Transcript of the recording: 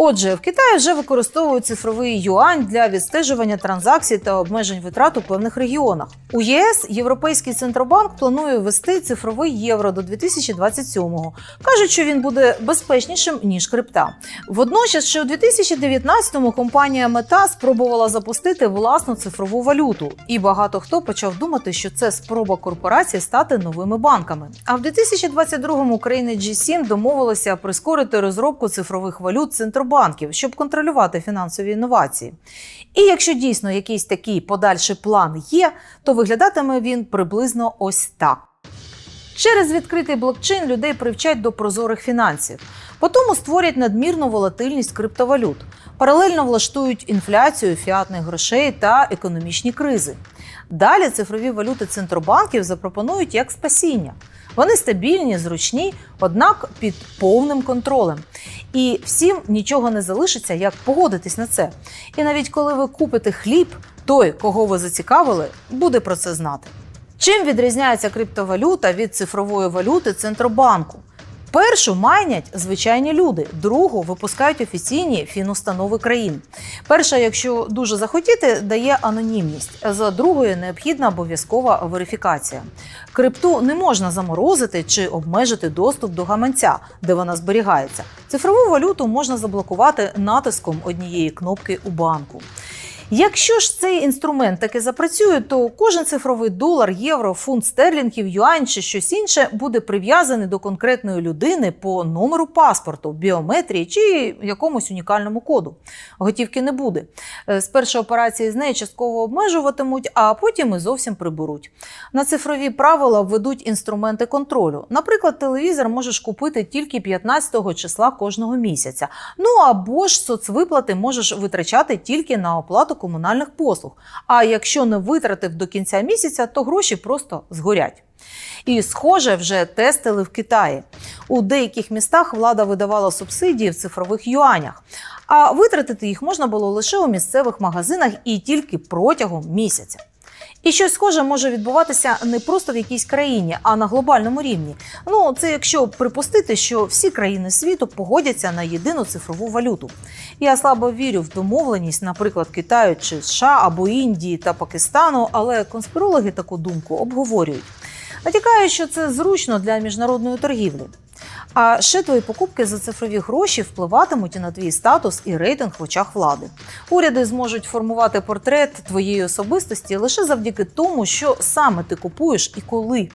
Отже, в Китаї вже використовують цифровий юань для відстежування транзакцій та обмежень витрат у певних регіонах. У ЄС Європейський центробанк планує ввести цифровий євро до 2027-го. Кажуть, що він буде безпечнішим ніж крипта. Водночас, ще у 2019-му компанія Мета спробувала запустити власну цифрову валюту, і багато хто почав думати, що це спроба корпорації стати новими банками. А в 2022-му країни G7 домовилися прискорити розробку цифрових валют центробанків, щоб контролювати фінансові інновації. І якщо дійсно якийсь такий подальший план є, то виглядатиме він приблизно ось так. Через відкритий блокчейн людей привчать до прозорих фінансів. Потім створять надмірну волатильність криптовалют, паралельно влаштують інфляцію фіатних грошей та економічні кризи. Далі цифрові валюти центробанків запропонують як спасіння. Вони стабільні, зручні, однак під повним контролем. І всім нічого не залишиться, як погодитись на це. І навіть коли ви купите хліб, той, кого ви зацікавили, буде про це знати. Чим відрізняється криптовалюта від цифрової валюти центробанку? Першу майнять звичайні люди, другу випускають офіційні фінустанови країн. Перша, якщо дуже захотіти, дає анонімність. За другою необхідна обов'язкова верифікація. Крипту не можна заморозити чи обмежити доступ до гаманця, де вона зберігається. Цифрову валюту можна заблокувати натиском однієї кнопки у банку. Якщо ж цей інструмент таки запрацює, то кожен цифровий долар, євро, фунт стерлінгів, юань чи щось інше буде прив'язаний до конкретної людини по номеру паспорту, біометрії чи якомусь унікальному коду. Готівки не буде. Е, Спершу операції з нею частково обмежуватимуть, а потім і зовсім приберуть. На цифрові правила введуть інструменти контролю. Наприклад, телевізор можеш купити тільки 15 числа кожного місяця. Ну або ж соцвиплати можеш витрачати тільки на оплату комунальних послуг. А якщо не витратив до кінця місяця, то гроші просто згорять. І, схоже, вже тестили в Китаї. У деяких містах влада видавала субсидії в цифрових юанях, а витратити їх можна було лише у місцевих магазинах і тільки протягом місяця. І щось схоже може відбуватися не просто в якійсь країні, а на глобальному рівні. Ну, це якщо припустити, що всі країни світу погодяться на єдину цифрову валюту. Я слабо вірю в домовленість, наприклад, Китаю чи США або Індії та Пакистану, але конспірологи таку думку обговорюють. Натякають, що це зручно для міжнародної торгівлі. А ще твої покупки за цифрові гроші впливатимуть і на твій статус і рейтинг в очах влади. Уряди зможуть формувати портрет твоєї особистості лише завдяки тому, що саме ти купуєш і коли.